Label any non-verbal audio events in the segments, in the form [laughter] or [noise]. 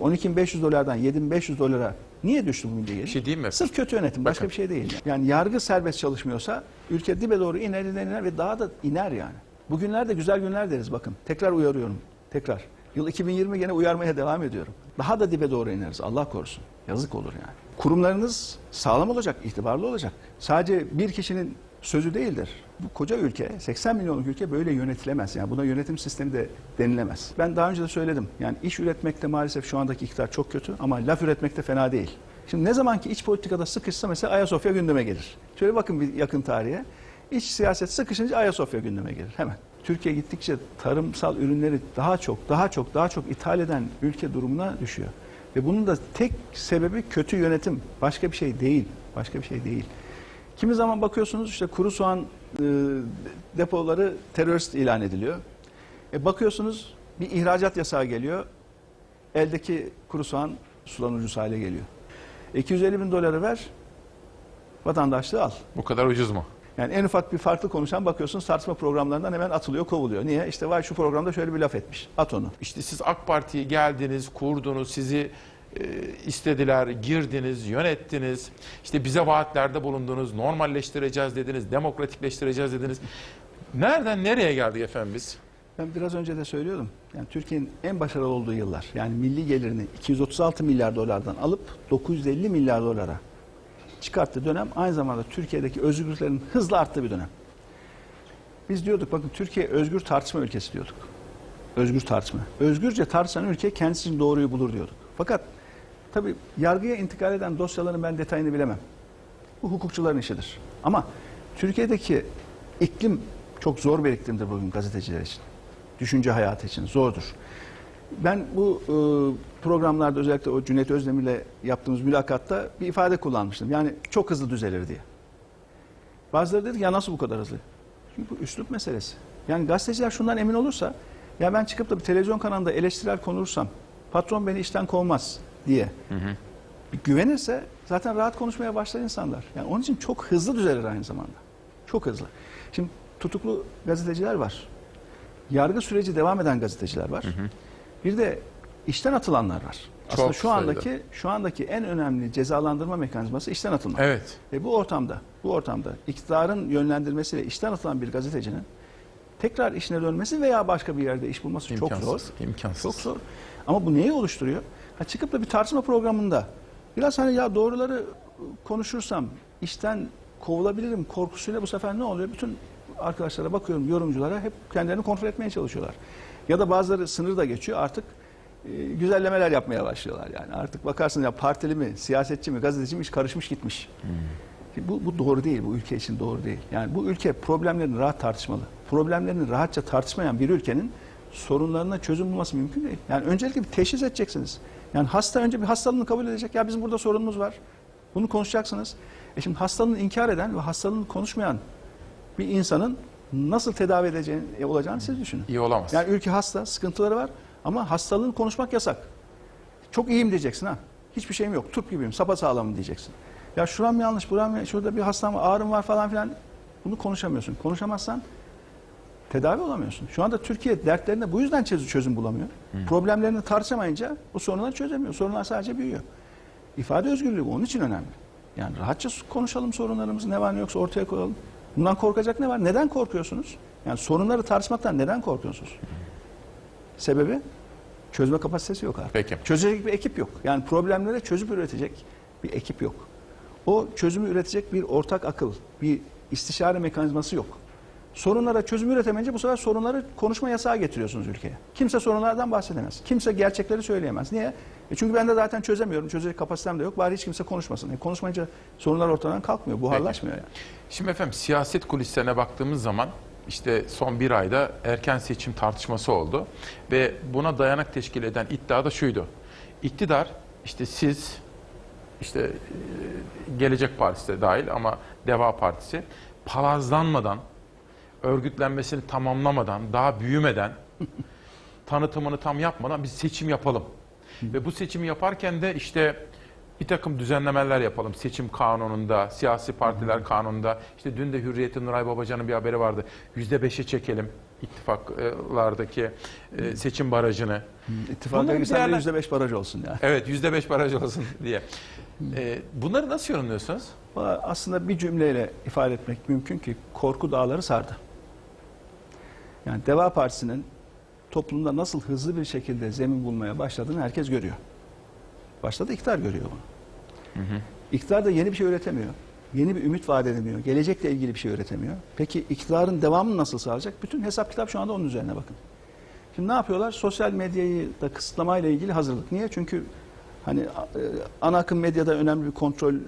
12.500 dolardan 7.500 dolara niye düştü bu milli gelir? Bir şey diyeyim mi? Sırf kötü yönetim, başka Bakın. bir şey değil. Yani yargı serbest çalışmıyorsa ülke dibe doğru iner, iner, iner ve daha da iner yani. Bugünler de güzel günler deriz bakın. Tekrar uyarıyorum. Tekrar. Yıl 2020 gene uyarmaya devam ediyorum. Daha da dibe doğru ineriz. Allah korusun. Yazık olur yani. Kurumlarınız sağlam olacak, itibarlı olacak. Sadece bir kişinin sözü değildir. Bu koca ülke, 80 milyonluk ülke böyle yönetilemez. Yani buna yönetim sistemi de denilemez. Ben daha önce de söyledim. Yani iş üretmekte maalesef şu andaki iktidar çok kötü ama laf üretmekte fena değil. Şimdi ne zaman ki iç politikada sıkışsa mesela Ayasofya gündeme gelir. Şöyle bakın bir yakın tarihe. İç siyaset sıkışınca Ayasofya gündeme gelir hemen. Türkiye gittikçe tarımsal ürünleri daha çok, daha çok, daha çok ithal eden ülke durumuna düşüyor. Ve bunun da tek sebebi kötü yönetim. Başka bir şey değil. Başka bir şey değil. Kimi zaman bakıyorsunuz işte kuru soğan e, depoları terörist ilan ediliyor. E bakıyorsunuz bir ihracat yasağı geliyor. Eldeki kuru soğan sudan ucuz hale geliyor. E, 250 bin doları ver, vatandaşlığı al. Bu kadar ucuz mu? Yani en ufak bir farklı konuşan bakıyorsunuz tartışma programlarından hemen atılıyor, kovuluyor. Niye? İşte var şu programda şöyle bir laf etmiş. At onu. İşte siz AK Parti'yi geldiniz, kurdunuz, sizi e, istediler, girdiniz, yönettiniz. İşte bize vaatlerde bulundunuz, normalleştireceğiz dediniz, demokratikleştireceğiz dediniz. Nereden nereye geldik efendim biz? Ben biraz önce de söylüyordum. Yani Türkiye'nin en başarılı olduğu yıllar. Yani milli gelirini 236 milyar dolardan alıp 950 milyar dolara çıkarttığı dönem aynı zamanda Türkiye'deki özgürlüklerin hızla arttığı bir dönem. Biz diyorduk bakın Türkiye özgür tartışma ülkesi diyorduk. Özgür tartışma. Özgürce tartışan ülke kendisi için doğruyu bulur diyorduk. Fakat tabii yargıya intikal eden dosyaların ben detayını bilemem. Bu hukukçuların işidir. Ama Türkiye'deki iklim çok zor bir iklimdir bugün gazeteciler için. Düşünce hayatı için zordur. Ben bu e, programlarda özellikle o Cüneyt Özdemir'le yaptığımız mülakatta bir ifade kullanmıştım. Yani çok hızlı düzelir diye. Bazıları dedi ki ya nasıl bu kadar hızlı? Çünkü bu üslup meselesi. Yani gazeteciler şundan emin olursa ya ben çıkıp da bir televizyon kanalında eleştirel konursam patron beni işten kovmaz diye bir güvenirse zaten rahat konuşmaya başlar insanlar. Yani onun için çok hızlı düzelir aynı zamanda. Çok hızlı. Şimdi tutuklu gazeteciler var. Yargı süreci devam eden gazeteciler var. Bir de işten atılanlar var. Aslında Çok şu sayıda. andaki şu andaki en önemli cezalandırma mekanizması işten atılmak. Evet. Ve bu ortamda, bu ortamda iktidarın yönlendirmesiyle işten atılan bir gazetecinin tekrar işine dönmesi veya başka bir yerde iş bulması çok zor. İmkansız. İmkansız. Çok zor. Ama bu neyi oluşturuyor? Ha çıkıp da bir tartışma programında biraz hani ya doğruları konuşursam işten kovulabilirim korkusuyla bu sefer ne oluyor? Bütün arkadaşlara bakıyorum, yorumculara hep kendilerini kontrol etmeye çalışıyorlar. Ya da bazıları sınır da geçiyor artık e, güzellemeler yapmaya başlıyorlar yani. Artık bakarsın ya partili mi, siyasetçi mi, gazeteci mi iş karışmış gitmiş. Bu, bu doğru değil, bu ülke için doğru değil. Yani bu ülke problemlerini rahat tartışmalı. Problemlerini rahatça tartışmayan bir ülkenin sorunlarına çözüm bulması mümkün değil. Yani öncelikle bir teşhis edeceksiniz. Yani hasta önce bir hastalığını kabul edecek. Ya bizim burada sorunumuz var. Bunu konuşacaksınız. E şimdi hastalığını inkar eden ve hastalığını konuşmayan bir insanın nasıl tedavi edeceğini, e, olacağını siz düşünün. İyi olamaz. Yani ülke hasta, sıkıntıları var ama hastalığını konuşmak yasak. Çok iyiyim diyeceksin ha. Hiçbir şeyim yok. Turp gibiyim. Sapasağlamım diyeceksin. Ya şuram yanlış, buram yanlış, şurada bir hastam var, ağrım var falan filan. Bunu konuşamıyorsun. Konuşamazsan tedavi olamıyorsun. Şu anda Türkiye dertlerine bu yüzden çözüm, bulamıyor. Problemlerini tartışamayınca bu sorunları çözemiyor. Sorunlar sadece büyüyor. İfade özgürlüğü onun için önemli. Yani rahatça konuşalım sorunlarımızı ne var ne yoksa ortaya koyalım. Bundan korkacak ne var? Neden korkuyorsunuz? Yani sorunları tartışmaktan neden korkuyorsunuz? Sebebi çözme kapasitesi yok artık. Peki. Çözecek bir ekip yok. Yani problemlere çözüm üretecek bir ekip yok. O çözümü üretecek bir ortak akıl, bir istişare mekanizması yok. Sorunlara çözüm üretemeyince bu sefer sorunları konuşma yasağı getiriyorsunuz ülkeye. Kimse sorunlardan bahsedemez. Kimse gerçekleri söyleyemez. Niye? E çünkü ben de zaten çözemiyorum. Çözecek kapasitem de yok. Bari hiç kimse konuşmasın. E konuşmayınca sorunlar ortadan kalkmıyor. Buharlaşmıyor yani. Şimdi efendim siyaset kulislerine baktığımız zaman işte son bir ayda erken seçim tartışması oldu ve buna dayanak teşkil eden iddia da şuydu. İktidar işte siz işte e, Gelecek Partisi de dahil ama Deva Partisi palazlanmadan örgütlenmesini tamamlamadan daha büyümeden [laughs] tanıtımını tam yapmadan biz seçim yapalım. Ve bu seçimi yaparken de işte bir takım düzenlemeler yapalım. Seçim kanununda, siyasi partiler kanununda. İşte dün de Hürriyet'in Nuray Babacan'ın bir haberi vardı. Yüzde beşe çekelim. ittifaklardaki e, seçim barajını. De değerler- yüzde beş baraj olsun yani. Evet yüzde beş baraj olsun [laughs] diye. E, bunları nasıl yorumluyorsunuz? Aslında bir cümleyle ifade etmek mümkün ki korku dağları sardı. Yani Deva Partisi'nin toplumda nasıl hızlı bir şekilde zemin bulmaya başladığını herkes görüyor. Başladı iktidar görüyor bunu. İktidar da yeni bir şey üretemiyor. Yeni bir ümit vaat edemiyor. Gelecekle ilgili bir şey üretemiyor. Peki iktidarın devamını nasıl sağlayacak? Bütün hesap kitap şu anda onun üzerine bakın. Şimdi ne yapıyorlar? Sosyal medyayı da kısıtlamayla ilgili hazırlık. Niye? Çünkü hani e, ana akım medyada önemli bir kontrolü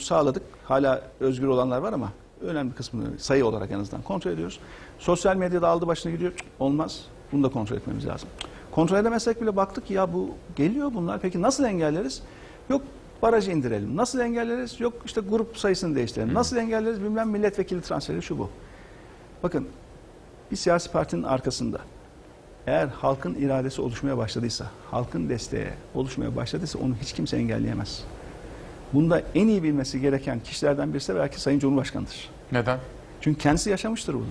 sağladık. Hala özgür olanlar var ama önemli kısmını sayı olarak en azından kontrol ediyoruz. Sosyal medyada aldı başına gidiyor. Olmaz. Bunu da kontrol etmemiz lazım. Kontrol edemezsek bile baktık ki ya bu geliyor bunlar. Peki nasıl engelleriz? Yok barajı indirelim. Nasıl engelleriz? Yok işte grup sayısını değiştirelim. Nasıl engelleriz? Bilmem milletvekili transferi şu bu. Bakın bir siyasi partinin arkasında eğer halkın iradesi oluşmaya başladıysa, halkın desteği oluşmaya başladıysa onu hiç kimse engelleyemez. Bunda en iyi bilmesi gereken kişilerden birisi de belki Sayın Cumhurbaşkanı'dır. Neden? Çünkü kendisi yaşamıştır bunu.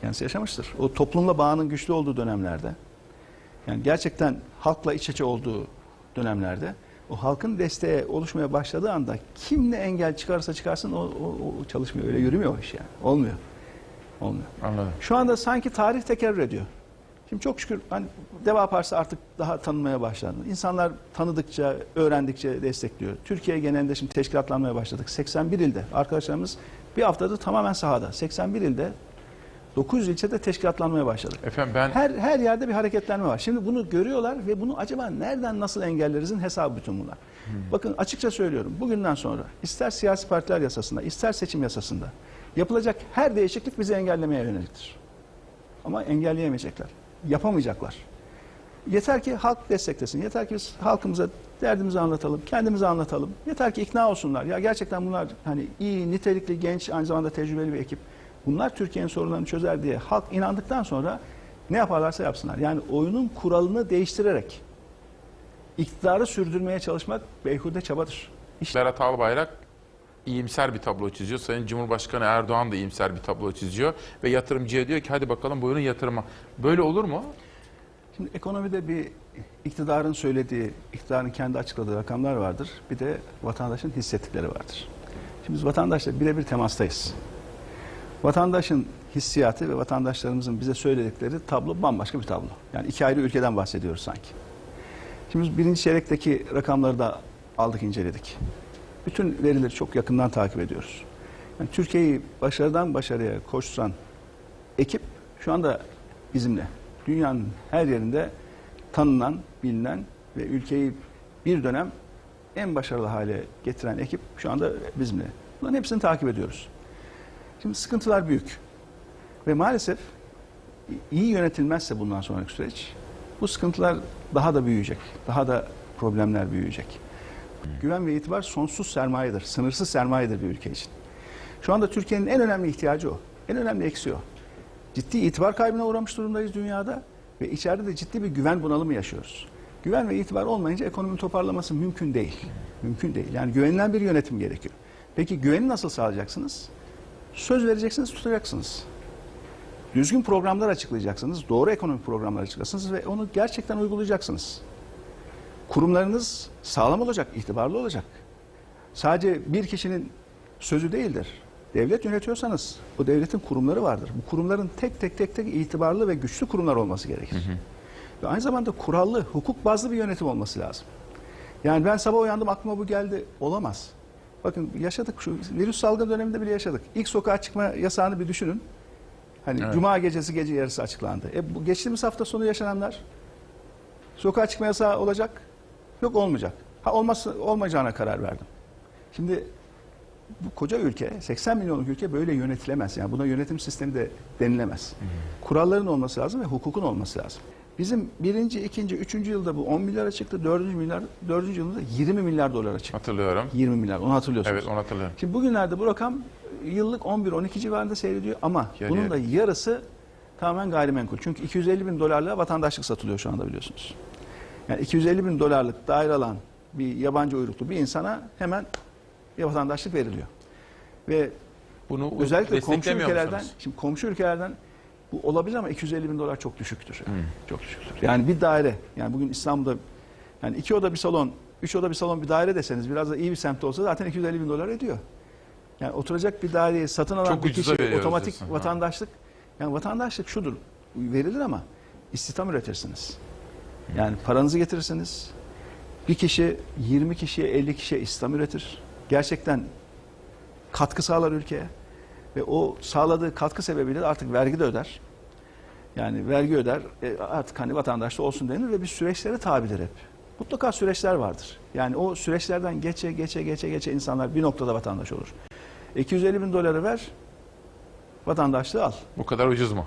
Kendisi yaşamıştır. O toplumla bağının güçlü olduğu dönemlerde, yani gerçekten halkla iç içe olduğu dönemlerde, o halkın desteği oluşmaya başladığı anda kim ne engel çıkarsa çıkarsın o, o, o çalışmıyor. Öyle yürümüyor o iş yani. Olmuyor. Olmuyor. Anladım. Şu anda sanki tarih tekerrür ediyor. Şimdi çok şükür hani Deva Partisi artık daha tanınmaya başlandı. İnsanlar tanıdıkça, öğrendikçe destekliyor. Türkiye genelinde şimdi teşkilatlanmaya başladık. 81 ilde arkadaşlarımız bir haftadır tamamen sahada. 81 ilde 900 ilçede teşkilatlanmaya başladık. Efendim ben Her her yerde bir hareketlenme var. Şimdi bunu görüyorlar ve bunu acaba nereden nasıl engellerizin hesabı bütün bunlar. Bakın açıkça söylüyorum. Bugünden sonra ister siyasi partiler yasasında, ister seçim yasasında yapılacak her değişiklik bizi engellemeye yöneliktir. Ama engelleyemeyecekler. Yapamayacaklar. Yeter ki halk desteklesin. Yeter ki biz halkımıza derdimizi anlatalım, kendimizi anlatalım. Yeter ki ikna olsunlar. Ya gerçekten bunlar hani iyi, nitelikli, genç, aynı zamanda tecrübeli bir ekip. Bunlar Türkiye'nin sorunlarını çözer diye halk inandıktan sonra ne yaparlarsa yapsınlar. Yani oyunun kuralını değiştirerek iktidarı sürdürmeye çalışmak beyhude çabadır. İşte Berat Albayrak iyimser bir tablo çiziyor. Sayın Cumhurbaşkanı Erdoğan da iyimser bir tablo çiziyor. Ve yatırımcıya diyor ki hadi bakalım buyurun yatırıma. Böyle olur mu? Şimdi ekonomide bir iktidarın söylediği, iktidarın kendi açıkladığı rakamlar vardır. Bir de vatandaşın hissettikleri vardır. Şimdi biz vatandaşla birebir temastayız. Vatandaşın hissiyatı ve vatandaşlarımızın bize söyledikleri tablo bambaşka bir tablo. Yani iki ayrı ülkeden bahsediyoruz sanki. Şimdi birinci çeyrekteki rakamları da aldık, inceledik. Bütün verileri çok yakından takip ediyoruz. Yani Türkiye'yi başarıdan başarıya koşturan ekip şu anda bizimle. Dünyanın her yerinde tanınan, bilinen ve ülkeyi bir dönem en başarılı hale getiren ekip şu anda bizimle. Bunların hepsini takip ediyoruz. Şimdi sıkıntılar büyük. Ve maalesef iyi yönetilmezse bundan sonraki süreç bu sıkıntılar daha da büyüyecek. Daha da problemler büyüyecek. Güven ve itibar sonsuz sermayedir. Sınırsız sermayedir bir ülke için. Şu anda Türkiye'nin en önemli ihtiyacı o. En önemli eksiği o. Ciddi itibar kaybına uğramış durumdayız dünyada ve içeride de ciddi bir güven bunalımı yaşıyoruz. Güven ve itibar olmayınca ekonominin toparlaması mümkün değil. Mümkün değil. Yani güvenilen bir yönetim gerekiyor. Peki güveni nasıl sağlayacaksınız? Söz vereceksiniz, tutacaksınız. Düzgün programlar açıklayacaksınız, doğru ekonomik programlar açıklayacaksınız ve onu gerçekten uygulayacaksınız. Kurumlarınız sağlam olacak, itibarlı olacak. Sadece bir kişinin sözü değildir. Devlet yönetiyorsanız o devletin kurumları vardır. Bu kurumların tek tek tek tek itibarlı ve güçlü kurumlar olması gerekir. Ve aynı zamanda kurallı, hukuk bazlı bir yönetim olması lazım. Yani ben sabah uyandım aklıma bu geldi. Olamaz. Bakın yaşadık şu virüs salgın döneminde bile yaşadık. İlk sokağa çıkma yasağını bir düşünün. Hani Evet. cuma gecesi gece yarısı açıklandı. E bu geçtiğimiz hafta sonu yaşananlar sokağa çıkma yasağı olacak. Yok olmayacak. Ha olması olmayacağına karar verdim. Şimdi bu koca ülke, 80 milyonluk ülke böyle yönetilemez. Yani buna yönetim sistemi de denilemez. Kuralların olması lazım ve hukukun olması lazım. Bizim birinci, ikinci, üçüncü yılda bu 10 milyara çıktı. Dördüncü, milyar, dördüncü yılda 20 milyar dolara çıktı. Hatırlıyorum. 20 milyar, onu hatırlıyorsunuz. Evet onu hatırlıyorum. Şimdi bugünlerde bu rakam yıllık 11-12 civarında seyrediyor ama Yarı bunun da yarısı tamamen gayrimenkul. Çünkü 250 bin dolarla vatandaşlık satılıyor şu anda biliyorsunuz. Yani 250 bin dolarlık daire alan bir yabancı uyruklu bir insana hemen bir vatandaşlık veriliyor. Ve Bunu özellikle komşu ülkelerden, musunuz? şimdi komşu ülkelerden Bu olabilir ama 250 bin dolar çok düşüktür. Yani. Hmm. Çok düşüktür. Yani bir daire, yani bugün İstanbul'da yani iki oda bir salon, üç oda bir salon bir daire deseniz biraz da iyi bir semtte olsa zaten 250 bin dolar ediyor. Yani oturacak bir daireyi satın alan Çok bir kişi otomatik diyorsun. Ha. vatandaşlık, yani vatandaşlık şudur, verilir ama istihdam üretirsiniz. Yani paranızı getirirsiniz. Bir kişi 20 kişiye 50 kişiye istihdam üretir. Gerçekten katkı sağlar ülkeye. Ve o sağladığı katkı sebebiyle de artık vergi de öder. Yani vergi öder. E, artık hani vatandaş da olsun denir ve bir süreçlere tabidir hep. Mutlaka süreçler vardır. Yani o süreçlerden geçe geçe geçe geçe insanlar bir noktada vatandaş olur. 250 bin doları ver, vatandaşlığı al. Bu kadar ucuz mu?